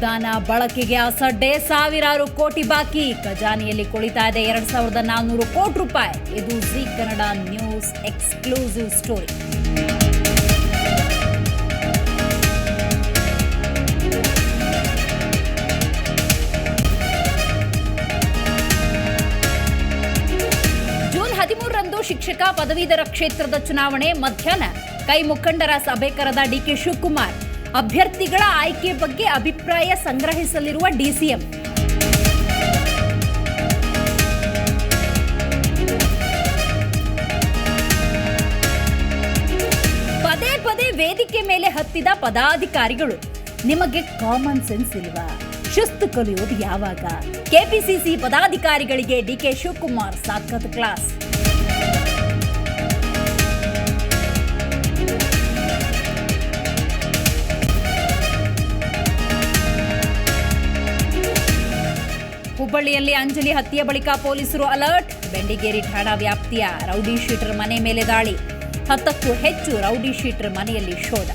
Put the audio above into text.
ಅನುದಾನ ಬಳಕೆಗೆ ಅಸಡ್ಡೆ ಸಾವಿರಾರು ಕೋಟಿ ಬಾಕಿ. ಖಜಾನೆಯಲ್ಲಿ ಕುಳಿತಾ ಇದೆ ಎರಡ್ ಸಾವಿರದ ನಾನ್ನೂರು ಕೋಟಿ ರೂಪಾಯಿ. ಇದು Zee Kannada news exclusive story. June ಹದಿಮೂರರಂದು ಶಿಕ್ಷಕ ಪದವೀಧರ ಕ್ಷೇತ್ರದ ಚುನಾವಣೆ ಮಧ್ಯಾಹ್ನ. ಕೈ ಮುಖಂಡರ ಸಭೆ ಕರೆದ ಡಿಕೆ ಶಿವಕುಮಾರ್. ಅಭ್ಯರ್ಥಿಗಳ ಆಯ್ಕೆ ಬಗ್ಗೆ ಅಭಿಪ್ರಾಯ ಸಂಗ್ರಹಿಸಲಿರುವ ಡಿಸಿಎಂ. ಪದೇ ಪದೇ ವೇದಿಕೆ ಮೇಲೆ ಹತ್ತಿದ ಪದಾಧಿಕಾರಿಗಳು, ನಿಮಗೆ ಕಾಮನ್ ಸೆನ್ಸ್ ಇಲ್ವಾ? ಶಿಸ್ತು ಕಲಿಯೋದು ಯಾವಾಗ? ಕೆಪಿಸಿಸಿ ಪದಾಧಿಕಾರಿಗಳಿಗೆ ಡಿಕೆ ಶಿವಕುಮಾರ್ ಸಾಕತ್ ಕ್ಲಾಸ್ ಹುಬ್ಬಳ್ಳಿಯಲ್ಲಿ ಅಂಜಲಿ ಹತ್ಯೆ ಬಳಿಕ ಪೊಲೀಸರು ಅಲರ್ಟ್. ಬೆಂಡಿಗೇರಿ ಠಾಣಾ ವ್ಯಾಪ್ತಿಯ ರೌಡಿ ಶೀಟರ್ ಮನೆ ಮೇಲೆ ದಾಳಿ. ಹತ್ತಕ್ಕೂ ಹೆಚ್ಚು ರೌಡಿ ಶೀಟರ್ ಮನೆಯಲ್ಲಿ ಶೋಧ.